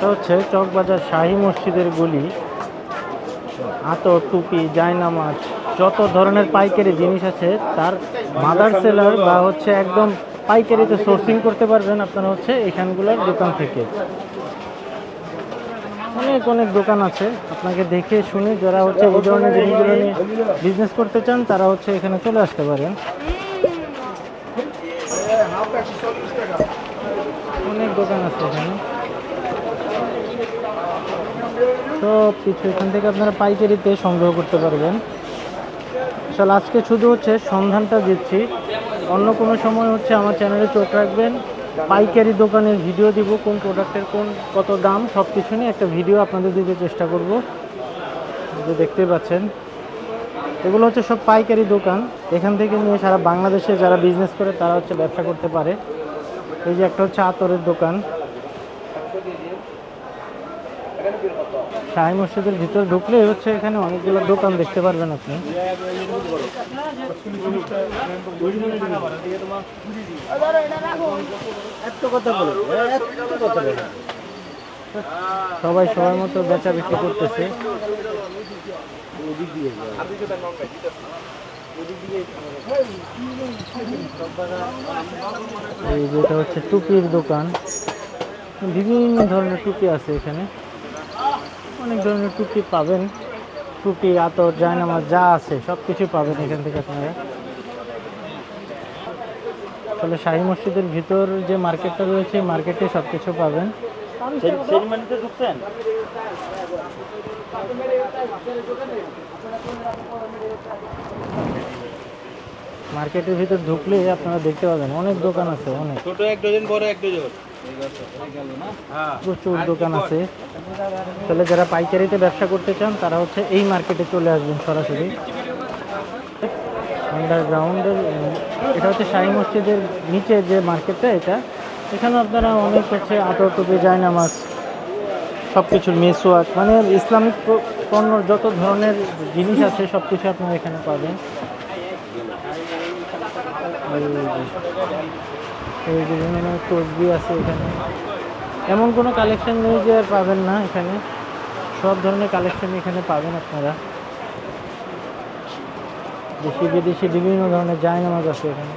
এটা হচ্ছে, চকবাজার শাহী মসজিদের গলি, আতর, টুপি, জায়নামাজ, যত ধরনের পাইকারি জিনিস আছে, তার মাদার সেলার বা হচ্ছে একদম পাইকারিতে সোর্সিং করতে পারবেন আপনারা হচ্ছে এখানগুলোর দোকান থেকে। অনেক অনেক দোকান আছে, আপনাকে দেখে শুনে যারা হচ্ছে এই ধরনের জিনিসগুলো নিয়ে বিজনেস করতে চান, তারা হচ্ছে এখানে চলে আসতে পারেন। অনেক দোকান আছে এখানে। সব কিছু এখান থেকে আপনারা পাইকারিতে সংগ্রহ করতে পারবেন। আসলে আজকে শুধু হচ্ছে সন্ধানটা দিচ্ছি। অন্য কোনো সময় হচ্ছে আমার চ্যানেলে চোখ রাখবেন। পাইকারি দোকানের ভিডিও দিব, কোন প্রোডাক্টের কোন, কত দাম সব কিছু নিয়ে একটা ভিডিও আপনাদের দিতে চেষ্টা করব। যে দেখতে পাচ্ছেন। এগুলো হচ্ছে সব পাইকারি দোকান। এখান থেকে নিয়ে সারা বাংলাদেশে যারা বিজনেস করে, তারা হচ্ছে ব্যবসা করতে পারে। এই যে একটা হচ্ছে আতরের দোকান। শাহী মসজিদের ভিতরে ঢুকলে হচ্ছে এখানে অনেকগুলো দোকান দেখতে পারবেন আপনি। সবাই সবার মতো বেচা বিক্রি করতেছে। এই যেটা হচ্ছে টুপির দোকান। বিভিন্ন ধরনের টুপি আছে এখানে। অনেক ধরনের টুপি পাবেন। টুপি আতর জায়নামাজ যা আছে সব কিছু পাবেন এখান থেকে আপনারা। তাহলে শাহী মসজিদের ভিতর যে মার্কেটটা রয়েছে মার্কেটে সব কিছু পাবেন মার্কেটের ভিতর ঢুকলে আপনারা দেখতে পাবেন। অনেক দোকান আছে অনেক। ছোট এক ডজন বড় এক ডজন। প্রচুর দোকান আছে। তাহলে যারা পাইকারিতে ব্যবসা করতে চান, তারা হচ্ছে এই মার্কেটে চলে আসবেন সরাসরি। আন্ডারগ্রাউন্ডের এটা হচ্ছে শাহী মসজিদের নিচে যে মার্কেটটা এটা। এখানে আপনারা অনেক হচ্ছে আতর টুপি জায়নামাজ সব কিছুর মেসোয়াক মানে ইসলামিক প- পণ্যর যত ধরনের জিনিস আছে সব কিছু আপনারা এখানে পাবেন। এই যে বিভিন্ন ধরনের আছে এখানে। এমন কোনো কালেকশন নেই যে আর পাবেন না এখানে। সব ধরনের কালেকশন এখানে পাবেন আপনারা। দেশি বিদেশি বিভিন্ন ধরনের জায়নামাজ আছে এখানে।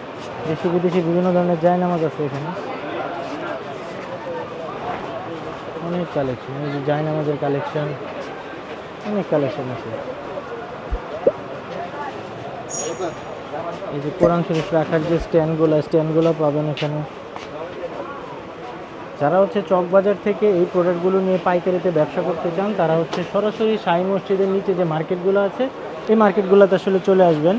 দেশি বিদেশি বিভিন্ন ধরনের জায়নামাজ আছে এখানে। অনেক কালেকশন এই যে জায়নামাজের কালেকশন অনেক কালেকশন আছে। এই যে কোরআন শরীফ রাখার যে স্ট্যান্ডগুলো স্ট্যান্ডগুলো পাবেন এখানে। যারা হচ্ছে চকবাজার থেকে এই প্রোডাক্টগুলো নিয়ে পাইকারিতে ব্যবসা করতে চান, তারা হচ্ছে সরাসরি সাই মসজিদের নিচে যে মার্কেটগুলো আছে, এই মার্কেটগুলোতে আসলে চলে আসবেন।